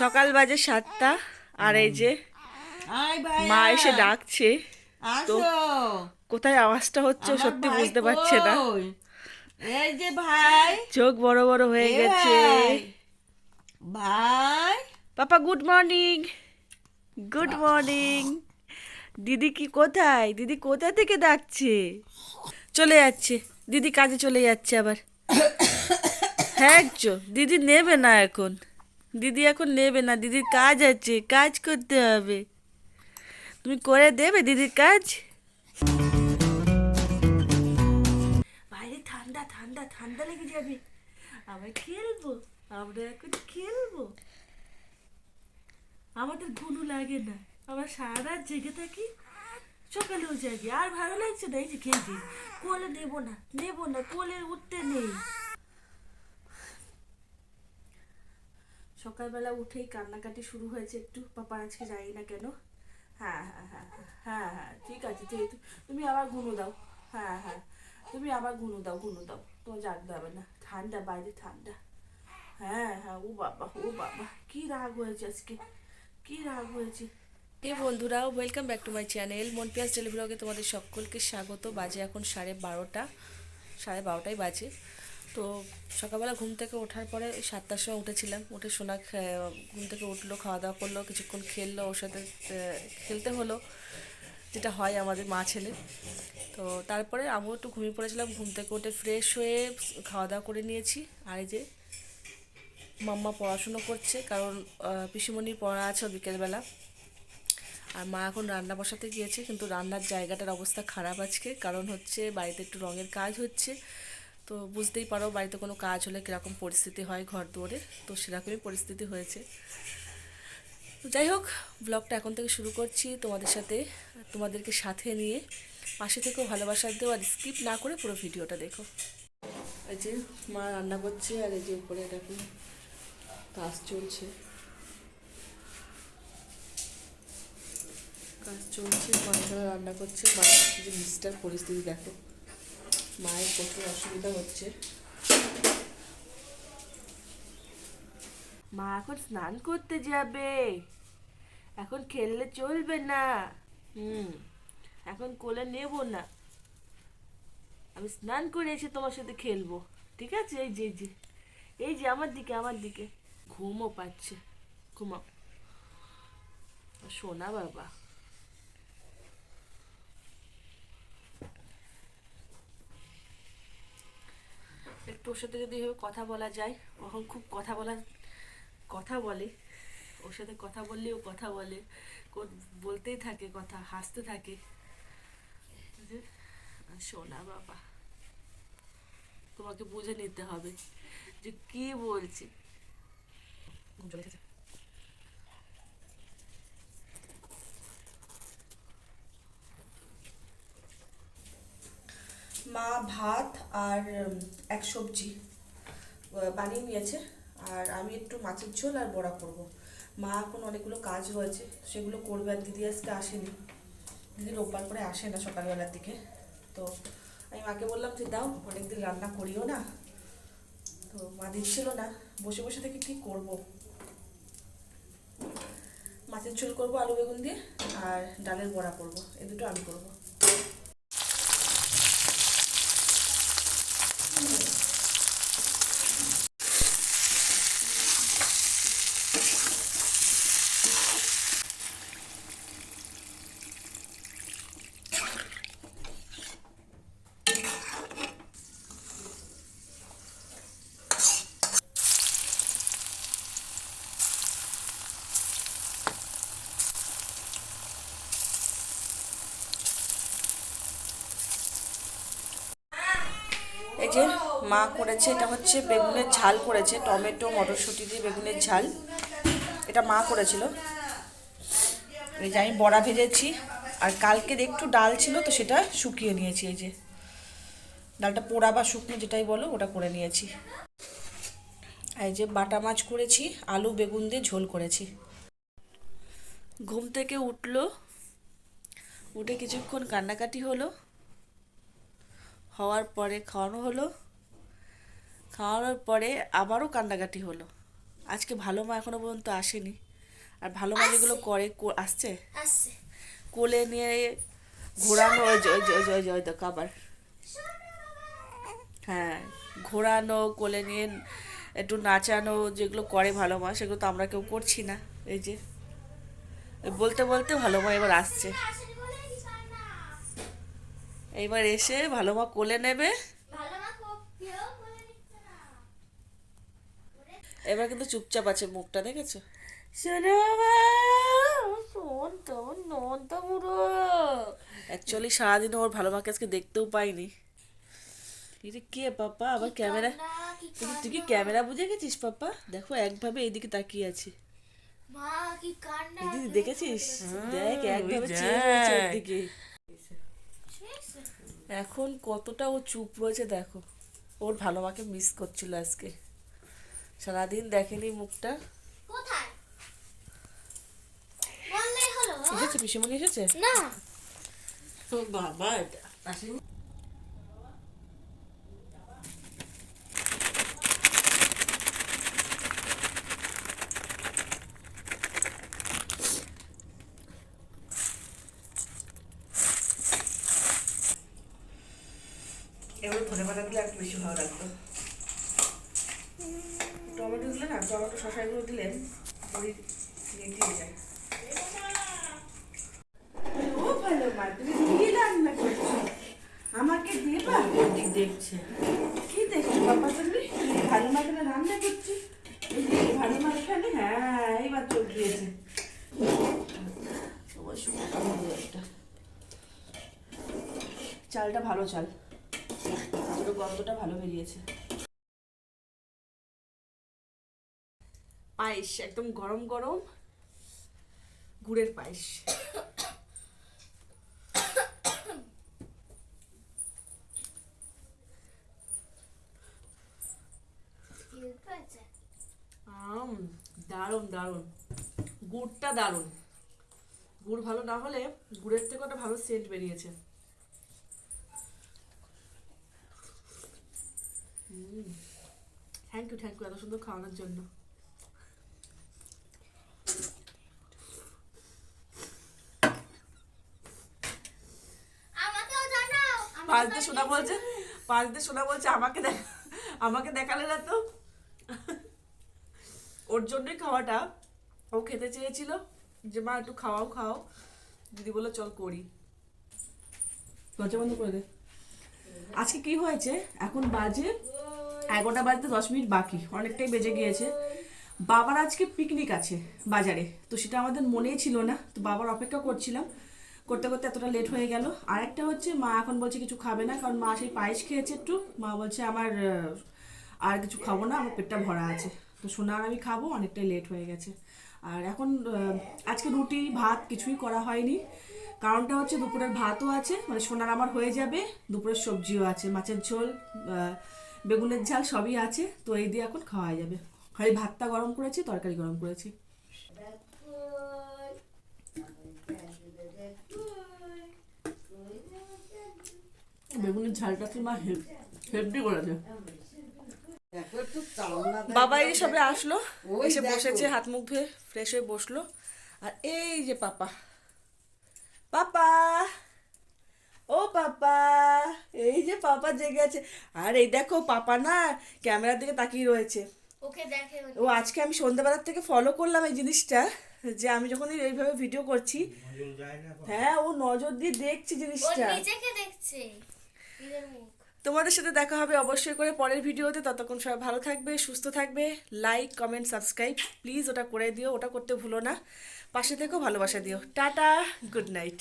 সকাল বাজে সাতটা আর এই যে মা এসে ডাকছে। আসো। কোথায় আওয়াজটা হচ্ছে সত্যি বুঝতে পারছে না। এই যে ভাই। চোখ বড় বড় হয়ে গেছে। ভাই। Papa good morning good morning দিদি কি কোথায়? দিদি কোথা থেকে ডাকছে? চলে যাচ্ছে। দিদি কাজে চলে যাচ্ছে আবার। হ্যাঁ চো দিদি নেবে না এখন। দিদি এখন নেবে না, দিদির কাজ আছে, কাজ করতে হবে। তুমি করে দেবে দিদির কাজ? বাইরে ঠান্ডা ঠান্ডা ঠান্ডা লেগে যাবে। আবার খেলব, আমরা এখন খেলব। আমাদের ঘুনু লাগে না, আমরা সারা রাত জেগে থাকি, সকালেও জাগি। আর ভালো লাগছে না, এই যে খেলতে কোলে নেব না নেব না, কোলে উঠতে নেই। সকালবেলা উঠেই কান্নাকাটি শুরু হয়েছে একটু। পাপা, আজকে যাই না কেন? হ্যাঁ হ্যাঁ হ্যাঁ হ্যাঁ হ্যাঁ ঠিক আছে ঠিক আছে। তুমি আবার ঘুনো দাও। হ্যাঁ হ্যাঁ তুমি আবার ঘুনো দাও ঘুনো দাও। তোমার জাগতে হবে না। ঠান্ডা, বাইরে ঠান্ডা। হ্যাঁ হ্যাঁ ও বাবা ও বাবা, কি রাগ হয়েছে আজকে? কি রাগ হয়েছে? এই বন্ধুরা welcome back to my channel Monpiyas daily ব্লগে তোমাদের সকলকে স্বাগত। বাজে এখন সাড়ে বারোটা, সাড়ে বারোটাই বাজে। তো সকালবেলা ঘুম থেকে ওঠার পরে সাতটার সময় উঠেছিলাম। উঠে সোনা ঘুম থেকে উঠল খাওয়া দাওয়া করল, কিছুক্ষণ খেললো, ওর সাথে খেলতে হলো, যেটা হয় আমাদের মা ছেলে। তো তারপরে আমিও একটু ঘুমিয়ে পড়েছিলাম, ঘুম থেকে উঠে ফ্রেশ হয়ে খাওয়া দাওয়া করে নিয়েছি। আর এই যে মাম্মা পড়াশুনো করছে, কারণ পিসিমণির পড়া আছে বিকেলবেলা। আর মা এখন রান্না বসাতে গিয়েছে, কিন্তু রান্নার জায়গাটার অবস্থা খারাপ আজকে, কারণ হচ্ছে বাড়িতে একটু রঙের কাজ হচ্ছে। তো বুঝতেই পারো বাড়িতে কোনো কাজ হলে কীরকম পরিস্থিতি হয় ঘর দুয়ারে, তো সেরকমই পরিস্থিতি হয়েছে। তো যাই হোক ব্লগটা এখন থেকে শুরু করছি তোমাদের সাথে, তোমাদেরকে সাথে নিয়ে। পাশে থেকেও ভালোবাসা দেও আর স্কিপ না করে পুরো ভিডিওটা দেখো। এই যে মা রান্না করছে আর এই যে উপরে দেখো, কাজ চলছে। কাজ চলছে, মা রান্না করছে। মা যে মিস্টার পরিস্থিতি দেখো। মায়ের প্রচুর অসুবিধা হচ্ছে। মা এখন স্নান করতে যাবে। এখন খেললে চলবে না। হুম, এখন কোলে নেব না। আমি স্নান করে এসে তোমার সাথে খেলব, ঠিক আছে? এই যে যে, এই যে আমার দিকে আমার দিকে। ঘুমও পাচ্ছে। ঘুমাও। সোনা বাবা। একটু ওর সাথে যদি এভাবে কথা বলা যায় এখন খুব কথা বলা কথা বলে। ওর সাথে কথা বললেও কথা বলে। বলতেই থাকে কথা, হাসতে থাকে। সোনা বাবা, তোমাকে বুঝে নিতে হবে যে কি বলছি ঘুম চলে এসেছে। মা, ভাত আর এক সবজি বানিয়ে নিয়েছে। আর আমি একটু মাছের ঝোল আর বড়া করব। মা এখন অনেকগুলো কাজ হয়েছে সেগুলো করবে আর দিদি আজকে আসেনি। দিদি রোববার করে আসে না সকালবেলার দিকে। তো আমি মাকে বললাম যে, দাও, অনেকদিন রান্না করিও না। তো মা দিচ্ছিল না, বসে বসে থেকে কি করব। মাছের ঝোল করব, আলু বেগুন দিয়ে আর ডালের বড়া করব। এই দুটো আমি করব। এই যে মা করেছে, এটা হচ্ছে বেগুনের ঝাল করেছে, টমেটো, মটরশুঁটি দিয়ে বেগুনের ঝাল। এটা মা করেছিল। এই যে আমি বড়া ভেজেছি, আর কালকের একটু ডাল ছিল তো সেটা শুকিয়ে নিয়েছি, এই যে। ডালটা পোড়া বা শুকনো যেটাই বলো, ওটা করে নিয়েছি। এই যে বাটা মাছ করেছি, আলু, বেগুন দিয়ে ঝোল করেছি। ঘুম থেকে উঠল, উঠে কিছুক্ষণ কান্নাকাটি হলো হওয়ার পরে খাওয়ানো হলো। খাওয়ানোর পরে আবারও কান্নাকাটি হলো। আজকে ভালো মা এখনও পর্যন্ত আসেনি। আর ভালো মা যেগুলো করে আসছে? কোলে নিয়ে ঘোরানো ওই যে ওই যে ওই যে ওই যে ওই দেখো আবার। হ্যাঁ ঘোরানো কোলে নিয়ে একটু নাচানো যেগুলো করে ভালো মা সেগুলো তো আমরা কেউ করছি না। এই যে বলতে বলতে ভালো মা এবার আসছে আসেনি বলেই কি পারে না এইবার এসে ভালো মা কোলে নেবে। এবার কিন্তু চুপচাপ আছে মুখটা দেখেছ? শোনো বাবা শোন তো নন তো পুরো অ্যাকচুয়ালি সারাদিন ওর ভালো মাকে আজকে দেখতেও পাইনি। এটা কে পাপা? আবার ক্যামেরা তুই কি ক্যামেরা বুঝে গেছিস পাপা? দেখো একভাবে এইদিকে তাকিয়ে আছে। মা কি কান্না দিদি দেখেছিস? দেখ একভাবে চেয়ে এখন কতটা ও চুপ রয়েছে দেখো। ওর ভালো মাকে মিস করছিল আজকে। সারাদিন দেখেনি মুখটা। এসেছে পিসিমণি এসেছে? না। তো বাবা এটা আসেনি এবার ধনে পাতা দিলে একটু বেশি ভালো লাগতো টমেটো দিলে না টমেটো শশা এগুলো দিলে বড়ি দিয়ে যায় ও ভালো মা তুমি কি রান্না করছ? আমাকে দেবা? দেখছে। কি দেখছ বাবা তুমি? ভালো মা এখানে রান্না করছি? ভালো মা এখানে? হ্যাঁ এইবার চোখ দিয়েছে। একটা। চালটা ভালো চাল। পুরো গন্ধটা ভালো বেরিয়েছে। পায়েস, একদম গরম গরম গুড়ের পায়েস। আম, দারুণ দারুণ। গুড়টা দারুণ। গুড় ভালো না হলে গুড়ের থেকে একটা ভালো সেন্ট বেরিয়েছে। থ্যাংক ইউ থ্যাংক ইউ এত সুন্দর খাওয়ানোর জন্য। পাঁচ শোনা বলছে, পাঁচ শোনা বলছে, আমাকে দেখ, আমাকে দেখালে না তো? ওর জন্যই খাওয়াটা, ও খেতে চেয়েছিল যে, মা, একটু খাওয়াও খাও দিদি বলে চল করি। দরজা বন্ধ করে দে। আজকে কি হয়েছে? এখন বাজে এগারোটা বাজতে দশ মিনিট বাকি, অনেকটাই বেজে গিয়েছে। বাবার আজকে পিকনিক আছে বাজারে, তো সেটা আমাদের মনেই ছিল না, তো বাবার অপেক্ষা করছিলাম। করতে করতে এতটা লেট হয়ে গেল। আর একটা হচ্ছে, মা এখন বলছে কিছু খাবে না, কারণ মা সেই পায়েস খেয়েছে একটু। মা বলছে, আমার আর কিছু খাব না, আমার পেটটা ভরা আছে। তো সোনার আমি খাব, অনেকটাই লেট হয়ে গেছে। আর এখন আজকে রুটি, ভাত কিছুই করা হয়নি। কারণটা হচ্ছে, দুপুরের ভাতও আছে মানে সোনার আমার হয়ে যাবে, দুপুরের সবজিও আছে, মাছের ঝোল বেগুনের ঝাল সবই আছে, তো এই দিয়ে এখন খাওয়া যাবে। খালি ভাতটা গরম করেছি, তরকারি গরম করেছি। ঝালটা মা হেভি করেছে। বাবা এই সবে আসলো এসে বসেছে হাত মুখ ধুয়ে ফ্রেশ হয়ে বসল। আর এই যে পাপা। পাপা! ও পাপা! এই যে পাপা জেগে আছে। আর এই দেখো পাপা না ক্যামেরার দিকে তাকিয়ে রয়েছে। ওকে দেখে ও আজকে আমি সন্ধ্যাবেলার থেকে ফলো করলাম এই জিনিসটা যে আমি যখন এইভাবে ভিডিও করছি হ্যাঁ ও নজর দিয়ে দেখছি জিনিসটা। নিজেকে দেখছে। তোমাদের সাথে দেখা হবে অবশ্যই করে পরের ভিডিওতে। ততক্ষণ সবাই ভালো থাকবে, সুস্থ থাকবে। লাইক কমেন্ট সাবস্ক্রাইব প্লিজ ওটা করে দিও, ওটা করতে ভুলো না। পাশে থেকেও ভালোবাসা দিও। Tata good night